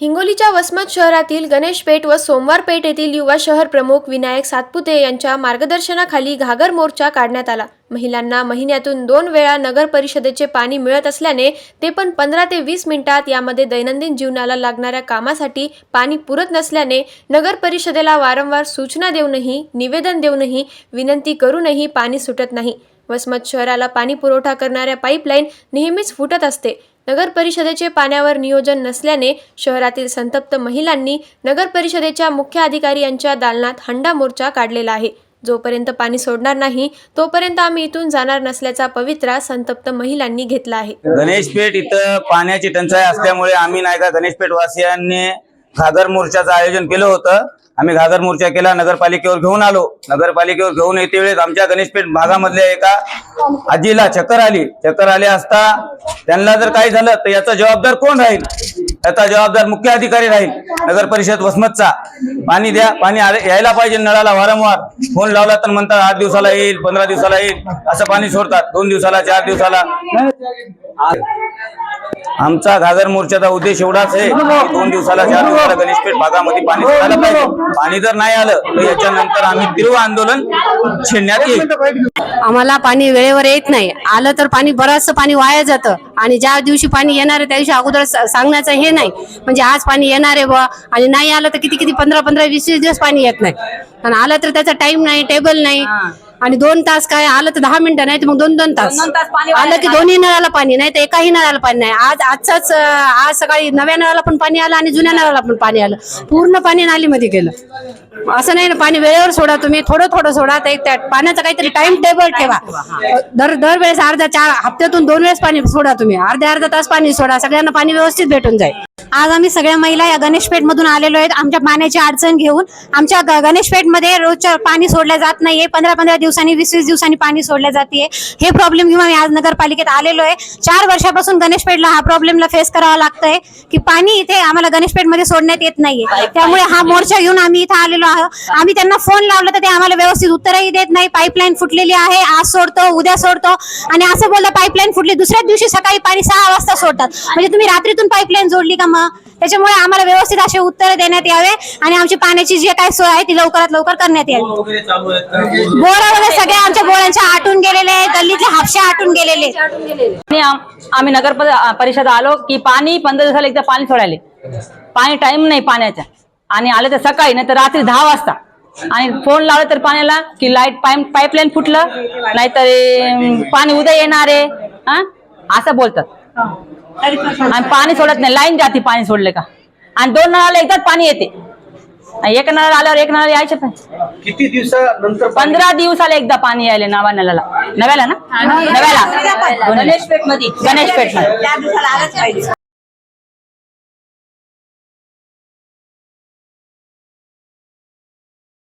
हिंगोलीच्या वसमत शहरातील गणेशपेठ व सोमवारपेठ येथील युवा शहर प्रमुख विनायक सातपुते यांच्या मार्गदर्शनाखाली घागर मोर्चा काढण्यात आला. महिलांना महिन्यातून दोन वेळा नगर परिषदेचे पाणी मिळत असल्याने ते पण पंधरा ते वीस मिनिटात यामध्ये दैनंदिन जीवनाला लागणाऱ्या कामासाठी पाणी पुरत नसल्याने नगर परिषदेला वारंवार सूचना देऊनही निवेदन देऊनही विनंती करूनही पाणी सुटत नाही. वसमत शहराला पाणी पुरवठा करणाऱ्या पाईपलाईन नेहमीच फुटत असते. नगर परिषदेचे पाण्यावर नियोजन नसल्याने शहरातील संतप्त महिलांनी नगर परिषदेच्या मुख्य अधिकारी यांच्या दालनात हंडा मोर्चा काढलेला आहे. जोपर्यंत पाणी सोडणार नाही तोपर्यंत आम्ही इथून जाणार नसल्याचा पवित्रा संतप्त महिलांनी घेतला आहे. गणेशपेठ इथं पाण्याची टंचाई असल्यामुळे आम्ही नाही का गणेशपेठ वासियांनी घागर मोर्चाचं आयोजन केलं होतं. आम्ही घागर मोर्चा केला नगरपालिकेवर घेऊन आलो. नगरपालिकेवर घेऊन येते वेळेस आमच्या गणेशपेठ भागामधल्या एका आजीला चक्कर आली. चक्कर आली असता त्यांना जर काही झालं तर याचा जबाबदार कोण राहील? याचा जबाबदार मुख्य अधिकारी राहील. नगर परिषद वसमतचा. पाणी द्या पाणी यायला पाहिजे नळाला वारंवार. फोन लावला तर म्हणतात आठ दिवसाला येईल पंधरा दिवसाला येईल. असं पाणी सोडतात. दोन दिवसाला चार दिवसाला. आमचा घागर मोर्चाचा उद्देश एवढाच आहे दोन दिवसाला चार दिवसाला गणेशपेठ भागामध्ये पाणी सोडायला पाहिजे. पाणी जर नाही आलं तर याच्यानंतर आम्ही तीव्र आंदोलन छेडण्यात येईल. आम्हाला पाणी वेळेवर येत नाही. आलं तर पाणी बरंचसं पाणी वाया जातं. आणि ज्या दिवशी पाणी येणार आहे त्या दिवशी अगोदर सांगण्याचं हे नाही. म्हणजे आज पाणी येणार आहे बुवा. आणि नाही आलं तर किती किती पंधरा पंधरा वीस वीस दिवस पाणी येत नाही. आणि आलं तर त्याचा टाइम नाही टेबल नाही. आणि दोन तास काय आलं तर दहा मिनिटं नाही तर मग दोन दोन तास. आलं की दोन्ही नळाला पाणी नाही तर एकाही नळाला पाणी नाही. आज आजचाच आज सकाळी नव्या नळाला पण पाणी आलं आणि जुन्या नळाला पण पाणी आलं. पूर्ण पाणी नालीमध्ये गेलं. असं नाही ना पाणी वेळेवर सोडा तुम्ही थोडं थोडं सोडा. तर एक त्या पाण्याचा काहीतरी टाइम टेबल ठेवा. दर दरवेळेस अर्धा चार हप्त्यातून दोन वेळेस पाणी सोडा तुम्ही. अर्ध्या अर्धा तास पाणी सोडा. सगळ्यांना पाणी व्यवस्थित भेटून जाईल. आज आम्ही सगळ्या महिला या गणेशपेठ मधून आलेलो आहेत. आमच्या पाण्याची अडचण घेऊन आमच्या गणेशपेठमध्ये रोजच्या पाणी सोडलं जात नाहीये. पंधरा पंधरा दिवसांनी वीस वीस दिवसांनी पाणी सोडल्या जाते हे प्रॉब्लेम घेऊन आम्ही आज नगरपालिकेत आलेलो आहे. चार वर्षापासून गणेशपेठला हा प्रॉब्लेमला फेस करावा लागतंय की पाणी इथे आम्हाला गणेशपेठमध्ये सोडण्यात येत नाहीये. त्यामुळे हा मोर्चा घेऊन आम्ही इथे आलेलो आहोत. आम्ही त्यांना फोन लावला तर ते आम्हाला व्यवस्थित उत्तरही देत नाही. पाईपलाईन फुटलेली आहे. आज सोडतो उद्या सोडतो. आणि असं बोललं पाईपलाईन फुटली दुसऱ्याच दिवशी सकाळी पाणी सहा वाजता सोडतात. म्हणजे तुम्ही रात्रीतून पाईपलाईन जोडली का त्याच्यामुळे आम्हाला व्यवस्थित असे उत्तर देण्यात यावे आणि आमची पाण्याची जी काय सोय आहे ती लवकरात लवकर करण्यात यावी. बोरा वगैरे सगळ्या आमच्या बोरांच्या आटून गेलेले आहेत गल्लीतले हापशा आटून गेलेले आहेत. आणि आम- आम्ही नगर परि- परिषद आलो की पाणी पंधरा दिवसाला एकदा पाणी सोडायले. पाणी टाइम नाही पाण्याचा. आणि आलं तर सकाळी नाही तर रात्री दहा वाजता. आणि फोन लावला तर पाण्याला की लाइट पाईप पाईपलाईन फुटलं. नाहीतर अं, पाणी उद्या येणार आहे. हा? असं बोलतात. आणि पाणी सोडत नाही लाईन जाते पाणी सोडले का? आणि दोन नळाला एकदाच पाणी येते. एक नळाला आल्यावर एक नळाला यायचे पण. किती दिवसानंतर पंधरा दिवसाला एकदा पाणी यायले नवा नळाला. नव्याला ना? नव्याला. गणेशपेठमध्ये गणेशपेठमध्ये